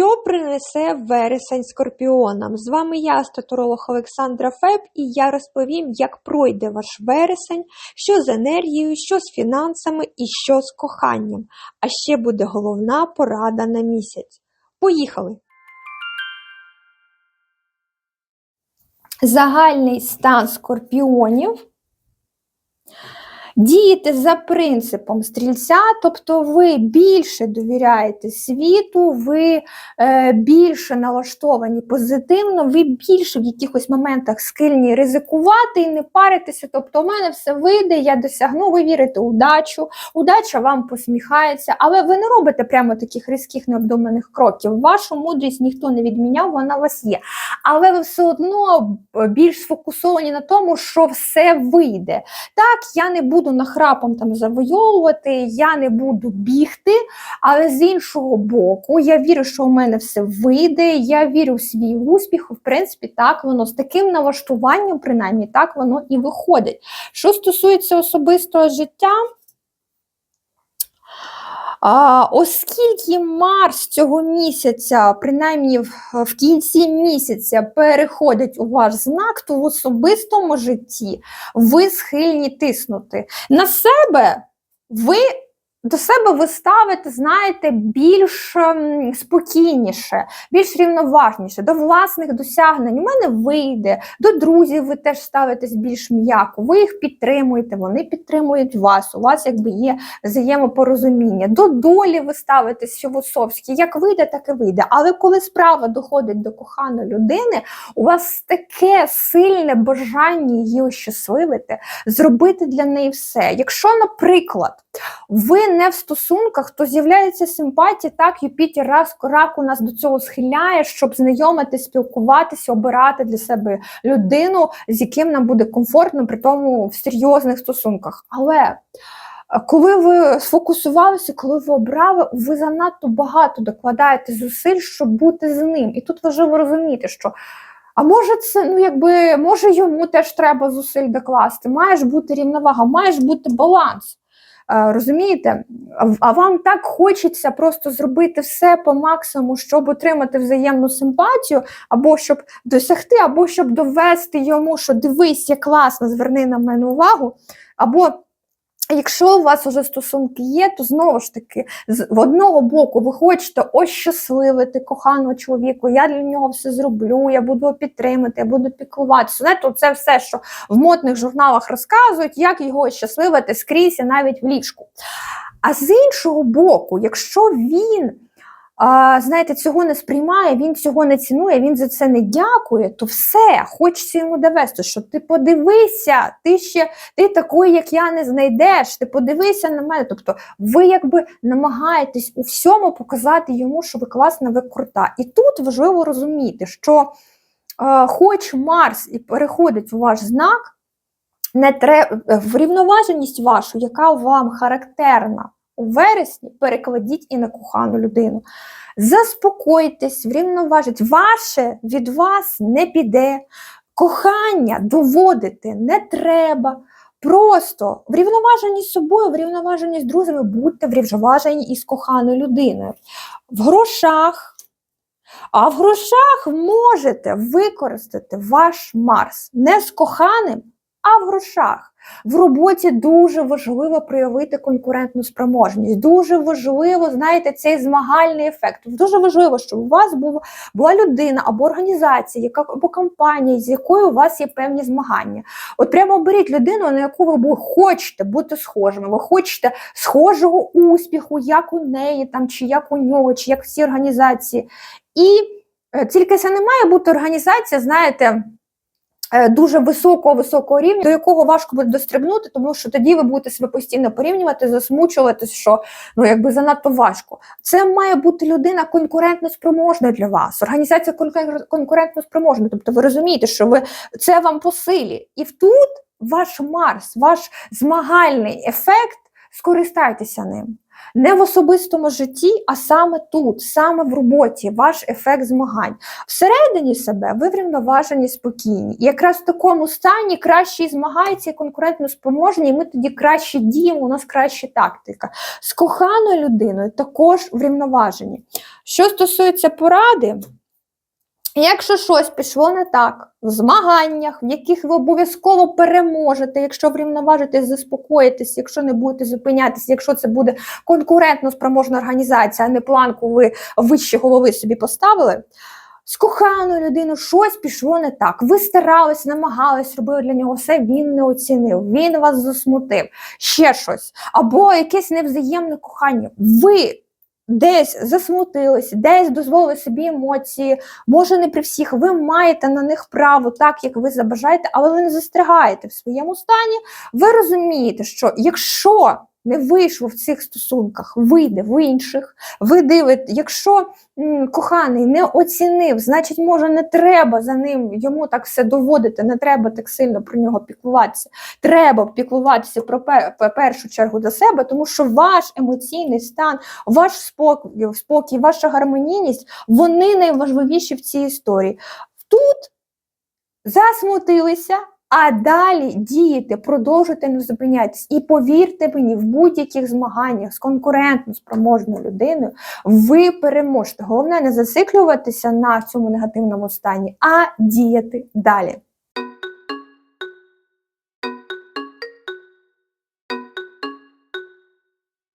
Що принесе вересень скорпіонам? З вами я, астроторолог Олександра Феб, і я розповім, як пройде ваш вересень, що з енергією, що з фінансами і що з коханням. А ще буде головна порада на місяць. Поїхали! Загальний стан скорпіонів. Дієте за принципом стрільця, тобто ви більше довіряєте світу, ви е, більше налаштовані позитивно, ви більше в якихось моментах схильні ризикувати і не паритися. Тобто, у мене все вийде, я досягну, ви вірите удачу, удача вам посміхається, але ви не робите прямо таких різких необдуманих кроків. Вашу мудрість ніхто не відміняв, вона у вас є. Але ви все одно більш сфокусовані на тому, що все вийде. Так, я не буду нахрапом там завойовувати, я не буду бігти, але з іншого боку, я вірю, що у мене все вийде, я вірю в свій успіх. В принципі, так воно з таким налаштуванням, принаймні, так воно і виходить. Що стосується особистого життя, а, Оскільки Марс цього місяця, принаймні в, в кінці місяця, переходить у ваш знак, то в особистому житті ви схильні тиснути на себе. Ви до себе ви ставите, знаєте, більш ем, спокійніше, більш рівноважніше, до власних досягнень. У мене вийде, до друзів ви теж ставитесь більш м'яко, ви їх підтримуєте, вони підтримують вас, у вас якби є взаємопорозуміння. До долі ви ставитесь філософськи, як вийде, так і вийде. Але коли справа доходить до коханої людини, у вас таке сильне бажання її ощасливити, зробити для неї все. Якщо, наприклад, ви не в стосунках, то з'являється симпатія, так, Юпітер раз у нас до цього схиляє, щоб знайомитись, спілкуватися, обирати для себе людину, з яким нам буде комфортно, при тому в серйозних стосунках. Але коли ви сфокусувалися, коли ви обрали, ви занадто багато докладаєте зусиль, щоб бути з ним. І тут важливо розуміти, що. А може, це ну якби може йому теж треба зусиль докласти. Має ж бути рівновага, має ж бути баланс. Розумієте? А вам так хочеться просто зробити все по максимуму, щоб отримати взаємну симпатію, або щоб досягти, або щоб довести йому, що дивись, як класно, зверни на мене увагу. або Якщо у вас уже стосунки є, то знову ж таки, з одного боку, ви хочете ощасливити коханого чоловіку, я для нього все зроблю, я буду підтримати, я буду піклуватися. Знаєте, це все, що в модних журналах розказують, як його ощасливити скрізь і навіть в ліжку. А з іншого боку, якщо він знаєте, цього не сприймає, він цього не цінує, він за це не дякує, то все, хочеться йому довести, що ти подивися, ти ще ти такої, як я, не знайдеш, ти подивися на мене. Тобто ви якби намагаєтесь у всьому показати йому, що ви класна, ви крута. І тут важливо розуміти, що а, хоч Марс і переходить у ваш знак, не треба врівноваженість вашу, яка вам характерна у вересні перекладіть і на кохану людину. Заспокойтесь, врівноважить, ваше від вас не піде. Кохання доводити не треба. Просто врівноважені з собою, врівноважені з друзями, будьте врівноважені із коханою людиною. В грошах. А в грошах можете використати ваш Марс не з коханим, а в грошах. В роботі дуже важливо проявити конкурентну спроможність. Дуже важливо, знаєте, цей змагальний ефект. Дуже важливо, щоб у вас була, була людина або організація, яка або компанія, з якою у вас є певні змагання. От прямо оберіть людину, на яку ви хочете бути схожими. Ви хочете схожого успіху, як у неї, там, чи як у нього, чи як всі організації. І е, тільки це не має бути організація, знаєте. Е, дуже високого високого рівня, до якого важко буде дострибнути, тому що тоді ви будете себе постійно порівнювати, засмучуватись, що ну якби занадто важко. Це має бути людина конкурентно спроможна для вас. Організація конкурентно спроможна. Тобто ви розумієте, що ви це вам по силі, і тут ваш Марс, ваш змагальний ефект, скористайтеся ним. Не в особистому житті, а саме тут, саме в роботі, ваш ефект змагань. Всередині себе ви врівноважені, спокійні. І якраз в такому стані краще і змагається і конкурентно спроможні, і ми тоді краще діємо, у нас краща тактика. З коханою людиною також врівноважені. Що стосується поради, якщо щось пішло не так в змаганнях, в яких ви обов'язково переможете, якщо врівноважитесь, заспокоїтесь, якщо не будете зупинятися, якщо це буде конкурентно спроможна організація, а не планку ви вище голови собі поставили. З коханою людиною щось пішло не так. Ви старались, намагались, робили для нього все, він не оцінив, він вас засмутив, ще щось. Або якесь невзаємне кохання. Ви десь засмутились, десь дозволили собі емоції, може не при всіх. Ви маєте на них право, так як ви забажаєте, але ви не застрягаєте в своєму стані. Ви розумієте, що якщо не вийшло в цих стосунках, вийде в інших. Ви дивите, якщо м, коханий не оцінив, значить, може, не треба за ним йому так все доводити, не треба так сильно про нього піклуватися. Треба піклуватися про в першу чергу до себе, тому що ваш емоційний стан, ваш спокій, спокій, ваша гармонійність вони найважливіші в цій історії. Тут засмутилися. А далі діяти, продовжуйте не зупинятись. І повірте мені, в будь-яких змаганнях з конкурентно спроможною людиною ви переможете. Головне не зациклюватися на цьому негативному стані, а діяти далі.